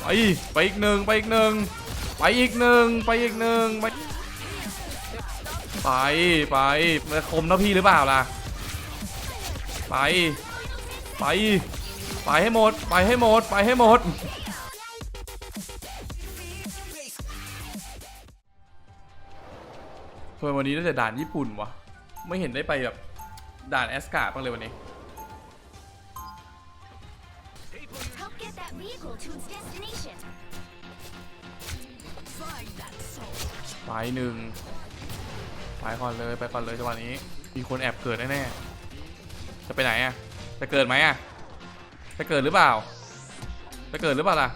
ไปไปอีกหนึ่งไปอีกหนึ่งไปอีกหนึ่งไปอีกหนึ่งไปไปไปคมนะพี่หรือเปล่าล่ะไปไปไปให้หมดไปให้หมดไปให้หมดทำไมวันนี้ได้แต่ด่านญี่ปุ่นวะไม่เห็นได้ไปแบบด่านแอสการ์ดบ้างเลยวันนี้ ไปหนึ่งไปก่อนเลยไปก่อนเลยจังหวะนี้ มีคนแอบเกิดแน่ๆจะไปไหนอะจะเกิดไหมอะจะเกิดหรือเปล่าจะเกิดหรือเปล่าล่ะ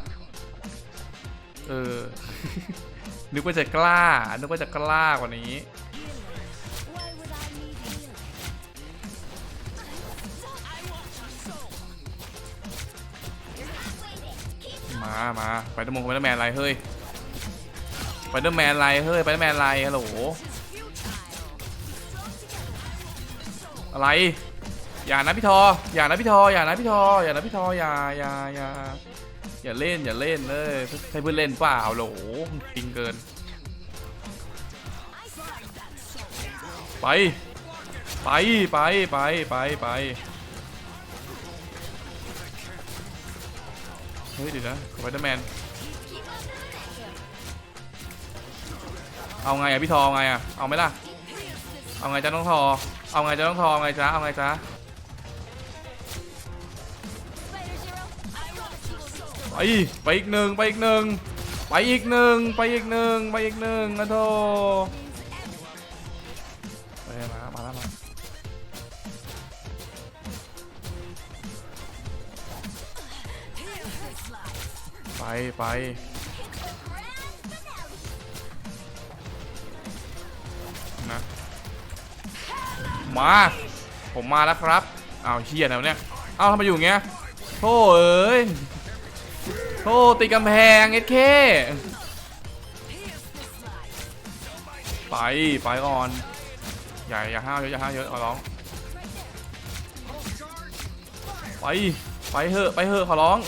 เออนึกว่าจะกล้านึกว่าจะกล้ากว่านี้ มามาไปเดอร์มงไปเดอร์แมนอะไรเฮ้ยไปเดอร์แมนอะไรเฮ้ยไปเดอร์แมนอะไรฮัลโหลอะไร อย่านะพี่ทอ อย่านะพี่ทอ อย่านะพี่ทอ อย่านะพี่ทอ อย่า อย่า อย่า อย่าเล่น อย่าเล่นเลยใช้เพื่อนเล่นเปล่าโหลจริงเกิน ไป ไป ไป ไป ไป ไป เฮ้ยเดี๋ยวนะสไปเดอร์แมน เอาไงอะพี่ทอเอาไงอะเอาไหมล่ะ เอาไงจะต้องทอ เอาไงจะต้องทอเอาไงจ๊ะเอาไงจ๊ะไปไปอีกหนึ่งไปอีกหนึ่งไปอีกหนึ่งไปอีกหนึ่งไปอีกหนึ่งนะโทไปมามาแล้วมา ไปไปนะมา ผมมาแล้วครับอ้าวเฮียนะเนี่ยเอ้าทำไมอยู่เงี้ยโธ่เอ้ยโธ่ติดกำแพงเอ็ดเคไปไปก่อนอย่าอย่าห้าวเยอะอย่าห้าวเยอะขอร้องไปไปเหอะไปเหอะขอร้อง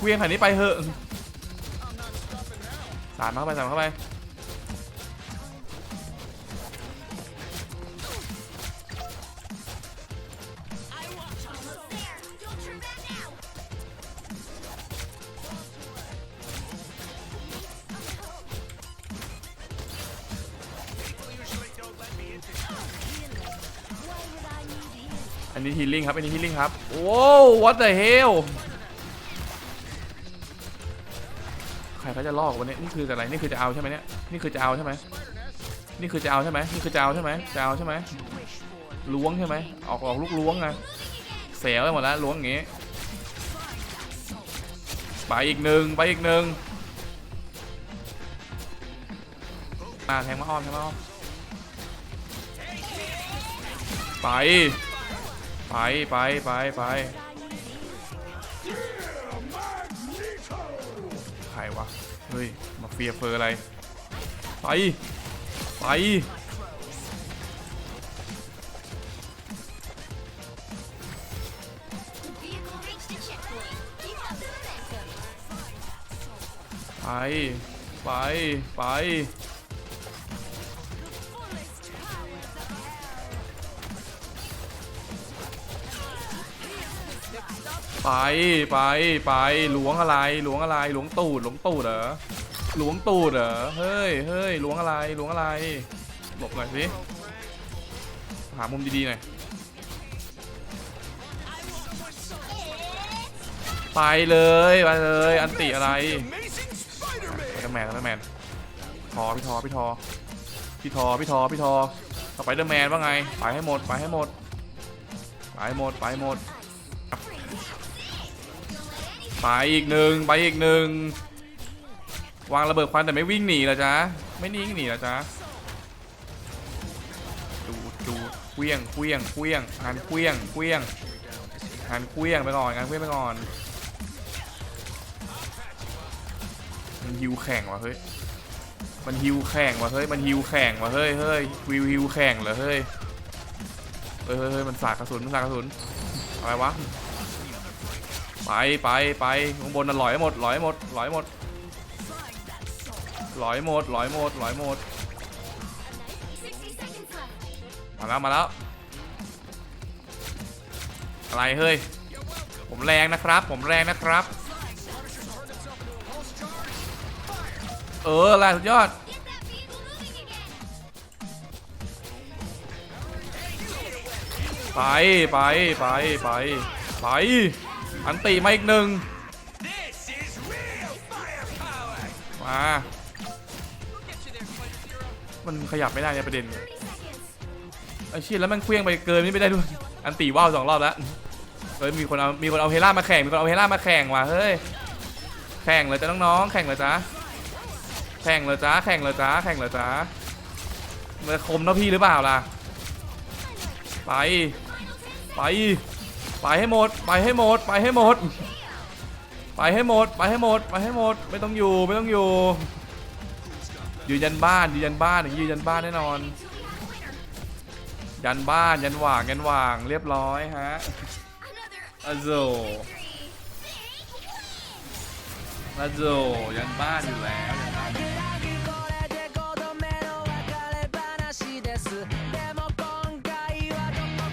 เกวียงแผ่นนี้ไปเหอะสามาเข้าไปสามาเข้าไปอันนี้ฮีลิ่งครับ อันนี้ฮีลิ่งครับโว้ว what the hell ใครเขาจะลอกวันนี้นี่คืออะไรนี่คือจะเอาใช่ไหมเนี่ยนี่คือจะเอาใช่ไหมนี่คือจะเอาใช่ไหมนี่คือจะเอาใช่ไหมจะเอาใช่ไหมล้วงใช่ไหมออกออกลูกล้วงไงเสียไปหมดแล้วล้วงอย่างงี้ไปอีกหนึ่งไปอีกหนึ่งอ่าแทงมาอ้อมแทงมาอ้อมไปไปไปไปไป เฮ้ย มาเฟียเฟอร์อะไร ไป ไป ไป ไป ไป ไปไปไปหลวงอะไรหลวงอะไรหลวงตูดหลวงตูดเหรอหลวงตูดเหรอเฮ้ยเฮ้ยหลวงอะไรหลวงอะไรหลบหน่อยสิหามุมดีๆหน่อยไปเลยไปเลยอันติอะไรไปเดอร์แมนไปเดอร์แมนทอพี่ทอพี่ทอพี่ทอพี่ทอพี่ทอสไปเดอร์แมนว่าไงไปให้หมดไปให้หมดไปให้หมดไปให้หมด ไปอีกหนึ่งไปอีกหนึ่งวางระเบิดควันแต่ไม่วิ่งหนีเหรอจ๊ะไม่นิ่งหนีเหรอจ๊ะดูดูเคลี้ยงเคลี้ยงเคลี้ยงงานเคลี้ยงเคลี้ยงงานเคลี้ยงไปก่อนงานเคลี้ยงไปก่อนมันฮิวแข่งว่ะเฮ้ยมันฮิวแข่งว่ะเฮ้ยมันฮิวแข่งว่ะเฮ้ยเฮ้ยวิวฮิวแข่งเหรอเฮ้ยเฮ้ยเฮ้ยเฮ้ยมันสาดกระสุนมันสาดกระสุนอะไรวะ ไปไปไปข้างบนน่ะลอยหมดลอยหมดลอยหมดลอยหมดลอยหมดลอยหมดมาแล้วมาแล้วอะไรเฮ้ยผมแรงนะครับ ผมแรงนะครับ เออแรสุดยอดไปไปไปไปไป อันตีมาอีกหนึ่งมามันขยับไม่ได้เนี่ยประเด็นไอเชี่ยแล้วมันเคลี้ยงไปเกินนี่ไม่ได้ด้วย อันตีว่าวสองรอบแล้ว เฮ้ยมีคนเอา มีคนเอาเฮล่ามาแข่ง มีคนเอาเฮล่ามาแข่งว่ะ เฮ้ย แข่งเลยจ้ะน้องๆ แข่งเลยจ้ะแข่งเลยจ้าแข่งเลยจ้าแข่งเลยจ้ามันคมเท่าพี่หรือเปล่าล่ะ ไป ไป ไปให้หมด ไปให้หมด ไปให้หมด ไปให้หมด ไปให้หมด ไปให้หมด ไม่ต้องอยู่ ไม่ต้องอยู่ ยืนยันบ้าน ยืนยันบ้านอย่างยืนยันบ้านแน่นอน ยันบ้าน ยันหว่าง ยันหว่าง เรียบร้อยฮะอโซอโซยันบ้านอยู่แล้ว